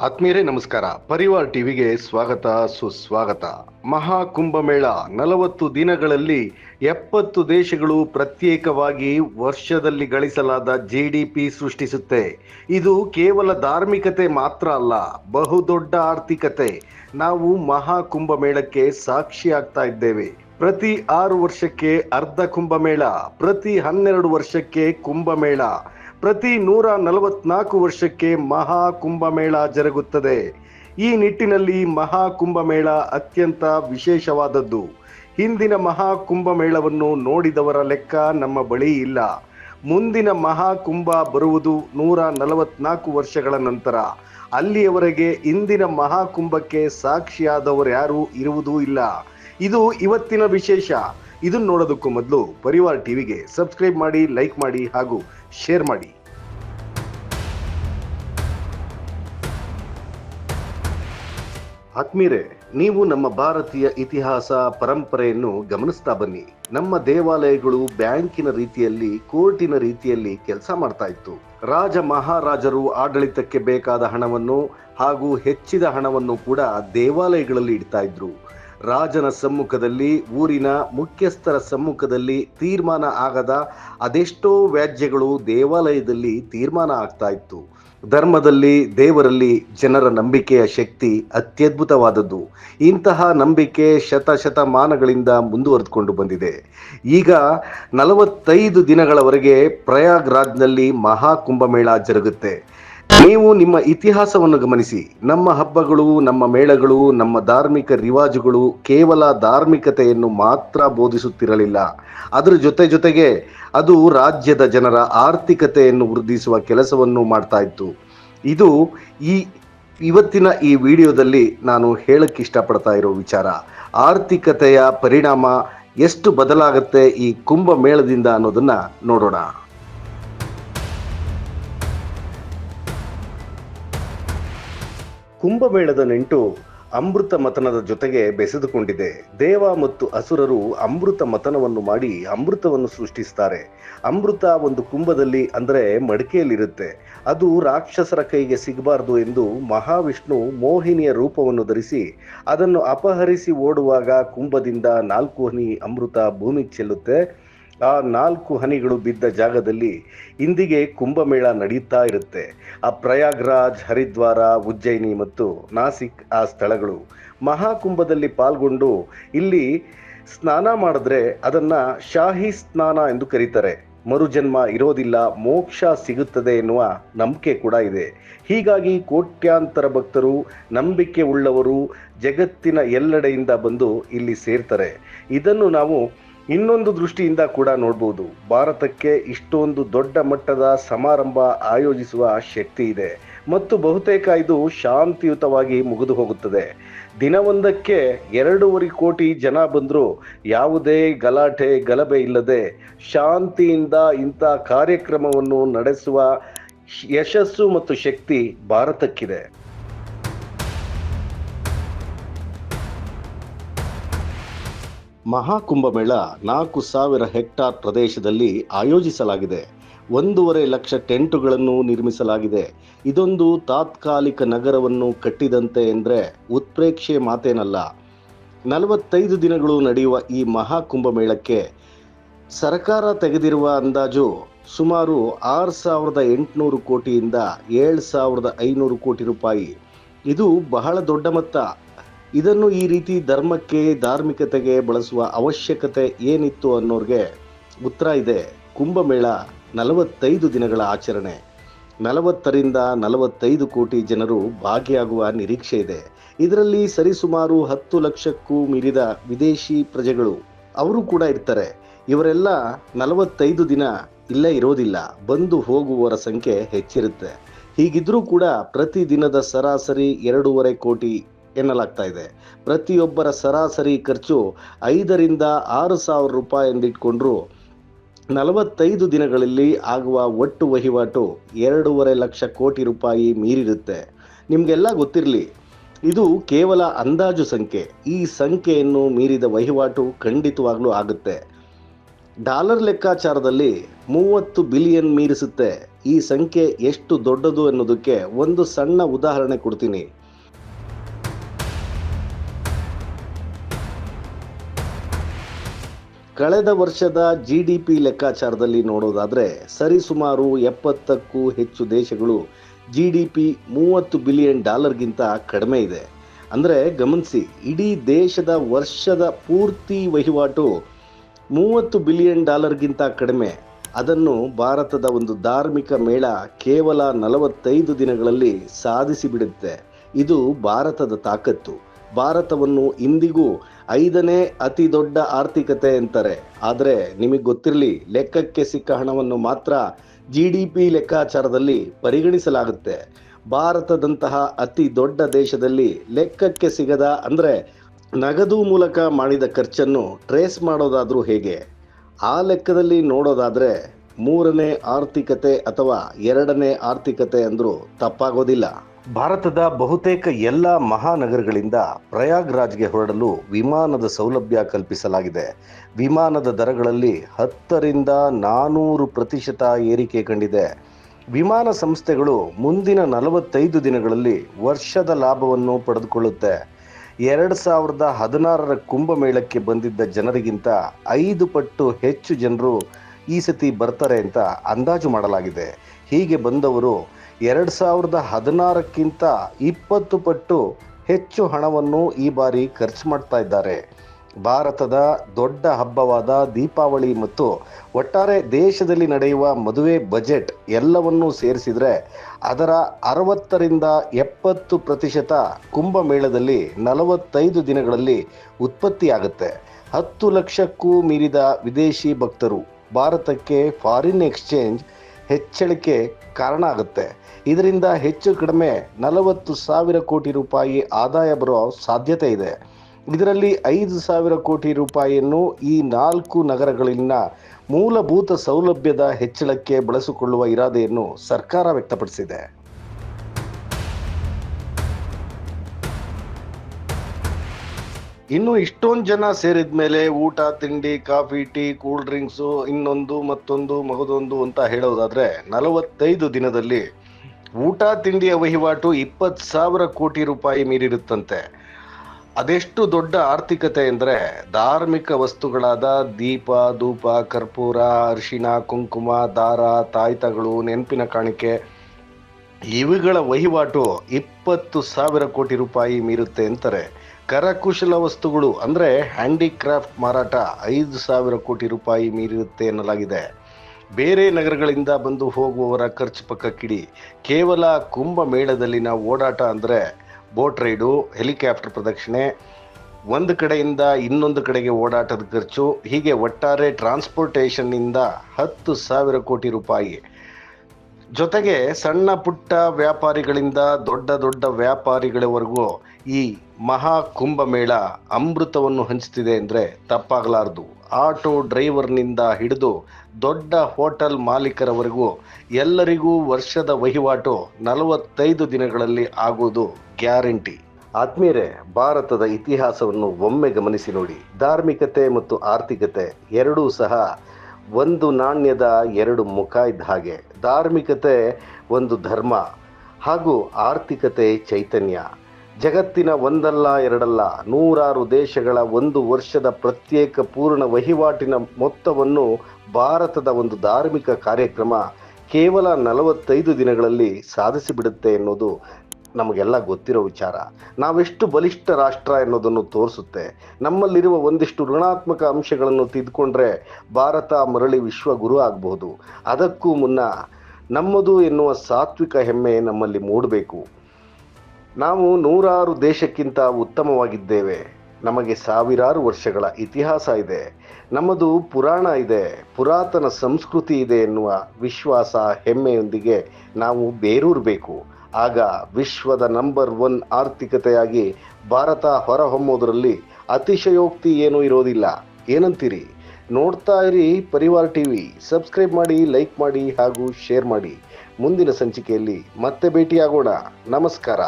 ಆತ್ಮೀಯರೇ, ನಮಸ್ಕಾರ. ಪರಿವಾರ್ ಟಿವಿಗೆ ಸ್ವಾಗತ, ಸುಸ್ವಾಗತ. ಮಹಾ ಕುಂಭಮೇಳ. ನಲವತ್ತು ದಿನಗಳಲ್ಲಿ ಎಪ್ಪತ್ತು ದೇಶಗಳು ಪ್ರತ್ಯೇಕವಾಗಿ ವರ್ಷದಲ್ಲಿ ಗಳಿಸಲಾದ ಜಿ ಡಿ ಪಿ ಸೃಷ್ಟಿಸುತ್ತೆ. ಇದು ಕೇವಲ ಧಾರ್ಮಿಕತೆ ಮಾತ್ರ ಅಲ್ಲ, ಬಹುದೊಡ್ಡ ಆರ್ಥಿಕತೆ. ನಾವು ಮಹಾ ಕುಂಭಮೇಳಕ್ಕೆ ಸಾಕ್ಷಿಯಾಗ್ತಾ ಇದ್ದೇವೆ. ಪ್ರತಿ ಆರು ವರ್ಷಕ್ಕೆ ಅರ್ಧ ಕುಂಭಮೇಳ, ಪ್ರತಿ ಹನ್ನೆರಡು ವರ್ಷಕ್ಕೆ ಕುಂಭಮೇಳ. ಪ್ರತಿ ನೂರ ನಲವತ್ನಾಲ್ಕು ವರ್ಷಕ್ಕೆ ಮಹಾ ಕುಂಭಮೇಳ ಜರುಗುತ್ತದೆ. ಈ ನಿಟ್ಟಿನಲ್ಲಿ ಮಹಾ ಕುಂಭಮೇಳ ಅತ್ಯಂತ ವಿಶೇಷವಾದದ್ದು. ಹಿಂದಿನ ಮಹಾ ಕುಂಭಮೇಳವನ್ನು ನೋಡಿದವರ ಲೆಕ್ಕ ನಮ್ಮ ಬಳಿ ಇಲ್ಲ. ಮುಂದಿನ ಮಹಾಕುಂಭ ಬರುವುದು ನೂರ ನಲವತ್ನಾಲ್ಕು ವರ್ಷಗಳ ನಂತರ. ಅಲ್ಲಿಯವರೆಗೆ ಇಂದಿನ ಮಹಾಕುಂಭಕ್ಕೆ ಸಾಕ್ಷಿಯಾದವರು ಯಾರೂ ಇರುವುದೂ ಇಲ್ಲ. ಇದು ಇವತ್ತಿನ ವಿಶೇಷ. ಇದನ್ನು ನೋಡೋದಕ್ಕೂ ಮೊದಲು ಪರಿವಾರ್ ಟಿವಿಗೆ ಸಬ್ಸ್ಕ್ರೈಬ್ ಮಾಡಿ, ಲೈಕ್ ಮಾಡಿ ಹಾಗೂ ಶೇರ್ ಮಾಡಿ. ಆತ್ಮೀರೆ, ನೀವು ನಮ್ಮ ಭಾರತೀಯ ಇತಿಹಾಸ ಪರಂಪರೆಯನ್ನು ಗಮನಿಸ್ತಾ ಬನ್ನಿ. ನಮ್ಮ ದೇವಾಲಯಗಳು ಬ್ಯಾಂಕಿನ ರೀತಿಯಲ್ಲಿ, ಕೋರ್ಟಿನ ರೀತಿಯಲ್ಲಿ ಕೆಲಸ ಮಾಡ್ತಾ ಇತ್ತು. ರಾಜ ಮಹಾರಾಜರು ಆಡಳಿತಕ್ಕೆ ಬೇಕಾದ ಹಣವನ್ನು ಹಾಗೂ ಹೆಚ್ಚಿದ ಹಣವನ್ನು ಕೂಡ ದೇವಾಲಯಗಳಲ್ಲಿ ಇಡ್ತಾ ಇದ್ರು. ರಾಜನ ಸಮ್ಮುಖದಲ್ಲಿ, ಊರಿನ ಮುಖ್ಯಸ್ಥರ ಸಮ್ಮುಖದಲ್ಲಿ ತೀರ್ಮಾನ ಆಗದ ಅದೆಷ್ಟೋ ವ್ಯಾಜ್ಯಗಳು ದೇವಾಲಯದಲ್ಲಿ ತೀರ್ಮಾನ ಆಗ್ತಾ ಇತ್ತು. ಧರ್ಮದಲ್ಲಿ ದೇವರಲ್ಲಿ ಜನರ ನಂಬಿಕೆಯ ಶಕ್ತಿ ಅತ್ಯದ್ಭುತವಾದದ್ದು. ಇಂತಹ ನಂಬಿಕೆ ಶತಶತಮಾನಗಳಿಂದ ಮುಂದುವರೆದುಕೊಂಡು ಬಂದಿದೆ. ಈಗ ನಲವತ್ತೈದು ದಿನಗಳವರೆಗೆ ಪ್ರಯಾಗ್ರಾಜ್ನಲ್ಲಿ ಮಹಾ ಕುಂಭಮೇಳ ಜರುಗುತ್ತೆ. ನೀವು ನಿಮ್ಮ ಇತಿಹಾಸವನ್ನು ಗಮನಿಸಿ. ನಮ್ಮ ಹಬ್ಬಗಳು, ನಮ್ಮ ಮೇಳಗಳು, ನಮ್ಮ ಧಾರ್ಮಿಕ ರಿವಾಜುಗಳು ಕೇವಲ ಧಾರ್ಮಿಕತೆಯನ್ನು ಮಾತ್ರ ಬೋಧಿಸುತ್ತಿರಲಿಲ್ಲ. ಅದರ ಜೊತೆ ಜೊತೆಗೆ ಅದು ರಾಜ್ಯದ ಜನರ ಆರ್ಥಿಕತೆಯನ್ನು ವೃದ್ಧಿಸುವ ಕೆಲಸವನ್ನು ಮಾಡ್ತಾ ಇತ್ತು. ಇದು ಈ ಇವತ್ತಿನ ಈ ವಿಡಿಯೋದಲ್ಲಿ ನಾನು ಹೇಳಕ್ಕೆ ಇಷ್ಟಪಡ್ತಾ ಇರೋ ವಿಚಾರ. ಆರ್ಥಿಕತೆಯ ಪರಿಣಾಮ ಎಷ್ಟು ಬದಲಾಗುತ್ತೆ ಈ ಕುಂಭ ಮೇಳದಿಂದ ಅನ್ನೋದನ್ನ ನೋಡೋಣ. ಕುಂಭಮೇಳದ ನೆಂಟು ಅಮೃತ ಮತನದ ಜೊತೆಗೆ ಬೆಸೆದುಕೊಂಡಿದೆ. ದೇವ ಮತ್ತು ಅಸುರರು ಅಮೃತ ಮತನವನ್ನು ಮಾಡಿ ಅಮೃತವನ್ನು ಸೃಷ್ಟಿಸ್ತಾರೆ. ಅಮೃತ ಒಂದು ಕುಂಭದಲ್ಲಿ ಅಂದರೆ ಮಡಿಕೆಯಲ್ಲಿರುತ್ತೆ. ಅದು ರಾಕ್ಷಸರ ಕೈಗೆ ಸಿಗಬಾರದು ಎಂದು ಮಹಾವಿಷ್ಣು ಮೋಹಿನಿಯ ರೂಪವನ್ನು ಧರಿಸಿ ಅದನ್ನು ಅಪಹರಿಸಿ ಓಡುವಾಗ ಕುಂಭದಿಂದ ನಾಲ್ಕು ಹನಿ ಅಮೃತ ಭೂಮಿಗೆ ಚೆಲ್ಲುತ್ತೆ. ಆ ನಾಲ್ಕು ಹನಿಗಳು ಬಿದ್ದ ಜಾಗದಲ್ಲಿ ಇಂದಿಗೆ ಕುಂಭಮೇಳ ನಡೆಯುತ್ತಾ ಇರುತ್ತೆ. ಆ ಪ್ರಯಾಗ್ರಾಜ್, ಹರಿದ್ವಾರ, ಉಜ್ಜಯಿನಿ ಮತ್ತು ನಾಸಿಕ್ ಆ ಸ್ಥಳಗಳು ಮಹಾಕುಂಭದಲ್ಲಿ ಪಾಲ್ಗೊಂಡು ಇಲ್ಲಿ ಸ್ನಾನ ಮಾಡಿದ್ರೆ ಅದನ್ನು ಶಾಹಿ ಸ್ನಾನ ಎಂದು ಕರೀತಾರೆ. ಮರುಜನ್ಮ ಇರೋದಿಲ್ಲ, ಮೋಕ್ಷ ಸಿಗುತ್ತದೆ ಎನ್ನುವ ನಂಬಿಕೆ ಕೂಡ ಇದೆ. ಹೀಗಾಗಿ ಕೋಟ್ಯಾಂತರ ಭಕ್ತರು, ನಂಬಿಕೆ ಉಳ್ಳವರು ಜಗತ್ತಿನ ಎಲ್ಲೆಡೆಯಿಂದ ಬಂದು ಇಲ್ಲಿ ಸೇರ್ತಾರೆ. ಇದನ್ನು ನಾವು ಇನ್ನೊಂದು ದೃಷ್ಟಿಯಿಂದ ಕೂಡ ನೋಡ್ಬೋದು. ಭಾರತಕ್ಕೆ ಇಷ್ಟೊಂದು ದೊಡ್ಡ ಮಟ್ಟದ ಸಮಾರಂಭ ಆಯೋಜಿಸುವ ಶಕ್ತಿ ಇದೆ. ಮತ್ತು ಬಹುತೇಕ ಇದು ಶಾಂತಿಯುತವಾಗಿ ಮುಗಿದು ಹೋಗುತ್ತದೆ. ದಿನವೊಂದಕ್ಕೆ ಎರಡೂವರೆ ಕೋಟಿ ಜನ ಬಂದರೂ ಯಾವುದೇ ಗಲಾಟೆ, ಗಲಭೆ ಇಲ್ಲದೆ ಶಾಂತಿಯಿಂದ ಇಂಥ ಕಾರ್ಯಕ್ರಮವನ್ನು ನಡೆಸುವ ಯಶಸ್ಸು ಮತ್ತು ಶಕ್ತಿ ಭಾರತಕ್ಕಿದೆ. ಮಹಾಕುಂಭಮೇಳ ನಾಲ್ಕು ಸಾವಿರ ಹೆಕ್ಟಾರ್ ಪ್ರದೇಶದಲ್ಲಿ ಆಯೋಜಿಸಲಾಗಿದೆ. ಒಂದೂವರೆ ಲಕ್ಷ ಟೆಂಟುಗಳನ್ನು ನಿರ್ಮಿಸಲಾಗಿದೆ. ಇದೊಂದು ತಾತ್ಕಾಲಿಕ ನಗರವನ್ನು ಕಟ್ಟಿದಂತೆ ಎಂದರೆ ಉತ್ಪ್ರೇಕ್ಷೆ ಮಾತೇನಲ್ಲ. ನಲವತ್ತೈದು ದಿನಗಳು ನಡೆಯುವ ಈ ಮಹಾಕುಂಭಮೇಳಕ್ಕೆ ಸರ್ಕಾರ ತೆಗೆದಿರುವ ಅಂದಾಜು ಸುಮಾರು ಆರು ಸಾವಿರದ ಎಂಟುನೂರು ಕೋಟಿಯಿಂದ ಏಳು ಸಾವಿರದ ಐನೂರು ಕೋಟಿ ರೂಪಾಯಿ. ಇದು ಬಹಳ ದೊಡ್ಡ ಮೊತ್ತ. ಇದನ್ನು ಈ ರೀತಿ ಧರ್ಮಕ್ಕೆ, ಧಾರ್ಮಿಕತೆಗೆ ಬಳಸುವ ಅವಶ್ಯಕತೆ ಏನಿತ್ತು ಅನ್ನೋರಿಗೆ ಉತ್ತರ ಇದೆ. ಕುಂಭಮೇಳ ನಲವತ್ತೈದು ದಿನಗಳ ಆಚರಣೆ. ನಲವತ್ತರಿಂದ ನಲವತ್ತೈದು ಕೋಟಿ ಜನರು ಭಾಗಿಯಾಗುವ ನಿರೀಕ್ಷೆ ಇದೆ. ಇದರಲ್ಲಿ ಸರಿಸುಮಾರು ಹತ್ತು ಲಕ್ಷಕ್ಕೂ ಮೀರಿದ ವಿದೇಶಿ ಪ್ರಜೆಗಳು ಅವರು ಕೂಡ ಇರ್ತಾರೆ. ಇವರೆಲ್ಲ ನಲವತ್ತೈದು ದಿನ ಇಲ್ಲೇ ಇರೋದಿಲ್ಲ. ಬಂದು ಹೋಗುವವರ ಸಂಖ್ಯೆ ಹೆಚ್ಚಿರುತ್ತೆ. ಹೀಗಿದ್ರೂ ಕೂಡ ಪ್ರತಿ ದಿನದ ಸರಾಸರಿ ಎರಡೂವರೆ ಕೋಟಿ ಎನ್ನಲಾಗ್ತಾ ಇದೆ. ಪ್ರತಿಯೊಬ್ಬರ ಸರಾಸರಿ ಖರ್ಚು ಐದರಿಂದ ಆರು ಸಾವಿರ ರೂಪಾಯಿ ಎಂದಿಟ್ಕೊಂಡ್ರು ನಲವತ್ತೈದು ದಿನಗಳಲ್ಲಿ ಆಗುವ ಒಟ್ಟು ವಹಿವಾಟು ಎರಡೂವರೆ ಲಕ್ಷ ಕೋಟಿ ರೂಪಾಯಿ ಮೀರಿರುತ್ತೆ. ನಿಮಗೆಲ್ಲ ಗೊತ್ತಿರಲಿ, ಇದು ಕೇವಲ ಅಂದಾಜು ಸಂಖ್ಯೆ. ಈ ಸಂಖ್ಯೆಯನ್ನು ಮೀರಿದ ವಹಿವಾಟು ಖಂಡಿತವಾಗ್ಲೂ ಆಗುತ್ತೆ. ಡಾಲರ್ ಲೆಕ್ಕಾಚಾರದಲ್ಲಿ ಮೂವತ್ತು ಬಿಲಿಯನ್ ಮೀರಿಸುತ್ತೆ. ಈ ಸಂಖ್ಯೆ ಎಷ್ಟು ದೊಡ್ಡದು ಎನ್ನುವುದಕ್ಕೆ ಒಂದು ಸಣ್ಣ ಉದಾಹರಣೆ ಕೊಡ್ತೀನಿ. ಕಳೆದ ವರ್ಷದ ಜಿ ಡಿ ಪಿ ಲೆಕ್ಕಾಚಾರದಲ್ಲಿ ನೋಡೋದಾದರೆ ಸರಿಸುಮಾರು ಎಪ್ಪತ್ತಕ್ಕೂ ಹೆಚ್ಚು ದೇಶಗಳು ಜಿ ಡಿ ಪಿ ಮೂವತ್ತು ಬಿಲಿಯನ್ ಡಾಲರ್ಗಿಂತ ಕಡಿಮೆ ಇದೆ. ಅಂದರೆ ಗಮನಿಸಿ, ಇಡೀ ದೇಶದ ವರ್ಷದ ಪೂರ್ತಿ ವಹಿವಾಟು ಮೂವತ್ತು ಬಿಲಿಯನ್ ಡಾಲರ್ಗಿಂತ ಕಡಿಮೆ. ಅದನ್ನು ಭಾರತದ ಒಂದು ಧಾರ್ಮಿಕ ಮೇಳ ಕೇವಲ ನಲವತ್ತೈದು ದಿನಗಳಲ್ಲಿ ಸಾಧಿಸಿಬಿಡುತ್ತೆ. ಇದು ಭಾರತದ ತಾಕತ್ತು. ಭಾರತವನ್ನು ಇಂದಿಗೂ ಐದನೇ ಅತಿ ದೊಡ್ಡ ಆರ್ಥಿಕತೆ ಅಂತಾರೆ ಆದರೆ ನಿಮಗೆ ಗೊತ್ತಿರಲಿ, ಲೆಕ್ಕಕ್ಕೆ ಸಿಕ್ಕ ಹಣವನ್ನು ಮಾತ್ರ ಜಿ ಡಿ ಪಿ ಲೆಕ್ಕಾಚಾರದಲ್ಲಿ ಪರಿಗಣಿಸಲಾಗುತ್ತೆ. ಭಾರತದಂತಹ ಅತಿ ದೊಡ್ಡ ದೇಶದಲ್ಲಿ ಲೆಕ್ಕಕ್ಕೆ ಸಿಗದ ಅಂದರೆ ನಗದು ಮೂಲಕ ಮಾಡಿದ ಖರ್ಚನ್ನು ಟ್ರೇಸ್ ಮಾಡೋದಾದರೂ ಹೇಗೆ? ಆ ಲೆಕ್ಕದಲ್ಲಿ ನೋಡೋದಾದರೆ ಮೂರನೇ ಆರ್ಥಿಕತೆ ಅಥವಾ ಎರಡನೇ ಆರ್ಥಿಕತೆ ಅಂದರೂ ತಪ್ಪಾಗೋದಿಲ್ಲ. ಭಾರತದ ಬಹುತೇಕ ಎಲ್ಲ ಮಹಾನಗರಗಳಿಂದ ಪ್ರಯಾಗ್ರಾಜ್ಗೆ ಹೊರಡಲು ವಿಮಾನದ ಸೌಲಭ್ಯ ಕಲ್ಪಿಸಲಾಗಿದೆ. ವಿಮಾನದ ದರಗಳಲ್ಲಿ ಹತ್ತರಿಂದ ನಾನೂರು ಪ್ರತಿಶತ ಏರಿಕೆ ಕಂಡಿದೆ. ವಿಮಾನ ಸಂಸ್ಥೆಗಳು ಮುಂದಿನ ನಲವತ್ತೈದು ದಿನಗಳಲ್ಲಿ ವರ್ಷದ ಲಾಭವನ್ನು ಪಡೆದುಕೊಳ್ಳುತ್ತೆ. ಎರಡು ಸಾವಿರದ ಹದಿನಾರರ ಕುಂಭಮೇಳಕ್ಕೆ ಬಂದಿದ್ದ ಜನರಿಗಿಂತ ಐದು ಪಟ್ಟು ಹೆಚ್ಚು ಜನರು ಈ ಸತಿ ಬರ್ತಾರೆ ಅಂತ ಅಂದಾಜು ಮಾಡಲಾಗಿದೆ. ಹೀಗೆ ಬಂದವರು ಎರಡು ಸಾವಿರದ ಹದಿನಾರಕ್ಕಿಂತ ಇಪ್ಪತ್ತು ಪಟ್ಟು ಹೆಚ್ಚು ಹಣವನ್ನು ಈ ಬಾರಿ ಖರ್ಚು ಮಾಡ್ತಾ ಇದ್ದಾರೆ. ಭಾರತದ ದೊಡ್ಡ ಹಬ್ಬವಾದ ದೀಪಾವಳಿ ಮತ್ತು ಒಟ್ಟಾರೆ ದೇಶದಲ್ಲಿ ನಡೆಯುವ ಮದುವೆ ಬಜೆಟ್ ಎಲ್ಲವನ್ನೂ ಸೇರಿಸಿದರೆ ಅದರ ಅರವತ್ತರಿಂದ ಎಪ್ಪತ್ತು ಪ್ರತಿಶತ ಕುಂಭಮೇಳದಲ್ಲಿ ನಲವತ್ತೈದು ದಿನಗಳಲ್ಲಿ ಉತ್ಪತ್ತಿಯಾಗುತ್ತೆ. ಹತ್ತು ಲಕ್ಷಕ್ಕೂ ಮೀರಿದ ವಿದೇಶಿ ಭಕ್ತರು ಭಾರತಕ್ಕೆ ಫಾರಿನ್ ಎಕ್ಸ್ಚೇಂಜ್ ಹೆಚ್ಚಳಿಕೆ ಕಾರಣ ಆಗುತ್ತೆ. ಇದರಿಂದ ಹೆಚ್ಚು ಕಡಿಮೆ ನಲವತ್ತು ಸಾವಿರ ಕೋಟಿ ರೂಪಾಯಿ ಆದಾಯ ಬರೋ ಸಾಧ್ಯತೆ ಇದೆ. ಇದರಲ್ಲಿ ಐದು ಸಾವಿರ ಕೋಟಿ ರೂಪಾಯಿಯನ್ನು ಈ ನಾಲ್ಕು ನಗರಗಳಲ್ಲಿನ ಮೂಲಭೂತ ಸೌಲಭ್ಯದ ಹೆಚ್ಚಳಕ್ಕೆ ಬಳಸಿಕೊಳ್ಳುವ ಇರಾದೆಯನ್ನು ಸರ್ಕಾರ ವ್ಯಕ್ತಪಡಿಸಿದೆ. ಇನ್ನು ಇಷ್ಟೊಂದು ಜನ ಸೇರಿದ ಮೇಲೆ ಊಟ, ತಿಂಡಿ, ಕಾಫಿ, ಟೀ, ಕೂಲ್ ಡ್ರಿಂಕ್ಸು, ಇನ್ನೊಂದು ಮತ್ತೊಂದು, ಮಗದೊಂದು ಅಂತ ಹೇಳೋದಾದ್ರೆ ನಲವತ್ತೈದು ದಿನದಲ್ಲಿ ಊಟ ತಿಂಡಿಯ ವಹಿವಾಟು ಇಪ್ಪತ್ತು ಸಾವಿರ ಕೋಟಿ ರೂಪಾಯಿ ಮೀರಿರುತ್ತಂತೆ. ಅದೆಷ್ಟು ದೊಡ್ಡ ಆರ್ಥಿಕತೆ ಅಂದರೆ ಧಾರ್ಮಿಕ ವಸ್ತುಗಳಾದ ದೀಪ, ಧೂಪ, ಕರ್ಪೂರ, ಅರಿಶಿಣ, ಕುಂಕುಮ, ದಾರ, ತಾಯ್ತಗಳು, ನೆನಪಿನ ಕಾಣಿಕೆ, ಇವುಗಳ ವಹಿವಾಟು ಇಪ್ಪತ್ತು ಸಾವಿರ ಕೋಟಿ ರೂಪಾಯಿ ಮೀರುತ್ತೆ ಅಂತಾರೆ ಕರಕುಶಲ ವಸ್ತುಗಳು ಅಂದರೆ ಹ್ಯಾಂಡಿಕ್ರಾಫ್ಟ್ ಮಾರಾಟ ಐದು ಸಾವಿರ ಕೋಟಿ ರೂಪಾಯಿ ಮೀರಿರುತ್ತೆ ಎನ್ನಲಾಗಿದೆ. ಬೇರೆ ನಗರಗಳಿಂದ ಬಂದು ಹೋಗುವವರ ಖರ್ಚು ಪಕ್ಕಕ್ಕಿಡಿ. ಕೇವಲ ಕುಂಭಮೇಳದಲ್ಲಿನ ಓಡಾಟ ಅಂದರೆ ಬೋಟ್ ರೈಡು, ಹೆಲಿಕಾಪ್ಟರ್ ಪ್ರದಕ್ಷಿಣೆ, ಒಂದು ಕಡೆಯಿಂದ ಇನ್ನೊಂದು ಕಡೆಗೆ ಓಡಾಟದ ಖರ್ಚು, ಹೀಗೆ ಒಟ್ಟಾರೆ ಟ್ರಾನ್ಸ್ಪೋರ್ಟೇಷನ್ನಿಂದ ಹತ್ತು ಸಾವಿರ ಕೋಟಿ ರೂಪಾಯಿ. ಜೊತೆಗೆ ಸಣ್ಣ ಪುಟ್ಟ ವ್ಯಾಪಾರಿಗಳಿಂದ ದೊಡ್ಡ ದೊಡ್ಡ ವ್ಯಾಪಾರಿಗಳವರೆಗೂ ಈ ಮಹಾ ಕುಂಭಮೇಳ ಅಮೃತವನ್ನು ಹಂಚುತ್ತಿದೆ ಅಂದರೆ ತಪ್ಪಾಗಲಾರದು. ಆಟೋ ಡ್ರೈವರ್ನಿಂದ ಹಿಡಿದು ದೊಡ್ಡ ಹೋಟೆಲ್ ಮಾಲೀಕರವರೆಗೂ ಎಲ್ಲರಿಗೂ ವರ್ಷದ ವಹಿವಾಟು ನಲವತ್ತೈದು ದಿನಗಳಲ್ಲಿ ಆಗುವುದು ಗ್ಯಾರಂಟಿ. ಆತ್ಮೀಯರೇ, ಭಾರತದ ಇತಿಹಾಸವನ್ನು ಒಮ್ಮೆ ಗಮನಿಸಿ ನೋಡಿ. ಧಾರ್ಮಿಕತೆ ಮತ್ತು ಆರ್ಥಿಕತೆ ಎರಡೂ ಸಹ ಒಂದು ನಾಣ್ಯದ ಎರಡು ಮುಖ ಇದ್ದ ಹಾಗೆ. ಧಾರ್ಮಿಕತೆ ಒಂದು ಧರ್ಮ ಹಾಗೂ ಆರ್ಥಿಕತೆ ಚೈತನ್ಯ. ಜಗತ್ತಿನ ಒಂದಲ್ಲ, ಎರಡಲ್ಲ, ನೂರಾರು ದೇಶಗಳ ಒಂದು ವರ್ಷದ ಪ್ರತ್ಯೇಕ ಪೂರ್ಣ ವಹಿವಾಟಿನ ಮೊತ್ತವನ್ನು ಭಾರತದ ಒಂದು ಧಾರ್ಮಿಕ ಕಾರ್ಯಕ್ರಮ ಕೇವಲ ನಲವತ್ತೈದು ದಿನಗಳಲ್ಲಿ ಸಾಧಿಸಿಬಿಡುತ್ತೆ ಎನ್ನುವುದು ನಮಗೆಲ್ಲ ಗೊತ್ತಿರೋ ವಿಚಾರ. ನಾವೆಷ್ಟು ಬಲಿಷ್ಠ ರಾಷ್ಟ್ರ ಎನ್ನುವುದನ್ನು ತೋರಿಸುತ್ತೆ. ನಮ್ಮಲ್ಲಿರುವ ಒಂದಿಷ್ಟು ಋಣಾತ್ಮಕ ಅಂಶಗಳನ್ನು ತಿದ್ದುಕೊಂಡ್ರೆ ಭಾರತ ಮರಳಿ ವಿಶ್ವ ಗುರು ಆಗಬಹುದು. ಅದಕ್ಕೂ ಮುನ್ನ ನಮ್ಮದು ಎನ್ನುವ ಸಾತ್ವಿಕ ಹೆಮ್ಮೆ ನಮ್ಮಲ್ಲಿ ಮೂಡಬೇಕು. ನಾವು ನೂರಾರು ದೇಶಕ್ಕಿಂತ ಉತ್ತಮವಾಗಿದ್ದೇವೆ. ನಮಗೆ ಸಾವಿರಾರು ವರ್ಷಗಳ ಇತಿಹಾಸ ಇದೆ. ನಮ್ಮದು ಪುರಾಣ ಇದೆ. ಪುರಾತನ ಸಂಸ್ಕೃತಿ ಇದೆ ಎನ್ನುವ ವಿಶ್ವಾಸ, ಹೆಮ್ಮೆಯೊಂದಿಗೆ ನಾವು ಬೇರೂರಬೇಕು. ಆಗ ವಿಶ್ವದ ನಂಬರ್ ಒನ್ ಆರ್ಥಿಕತೆಯಾಗಿ ಭಾರತ ಹೊರಹೊಮ್ಮೋದರಲ್ಲಿ ಅತಿಶಯೋಕ್ತಿ ಏನೂ ಇರೋದಿಲ್ಲ. ಏನಂತೀರಿ? ನೋಡ್ತಾ ಇರಿ ಪರಿವಾರ ಟಿವಿ. ಸಬ್ಸ್ಕ್ರೈಬ್ ಮಾಡಿ, ಲೈಕ್ ಮಾಡಿ ಹಾಗೂ ಶೇರ್ ಮಾಡಿ. ಮುಂದಿನ ಸಂಚಿಕೆಯಲ್ಲಿ ಮತ್ತೆ ಭೇಟಿಯಾಗೋಣ. ನಮಸ್ಕಾರ.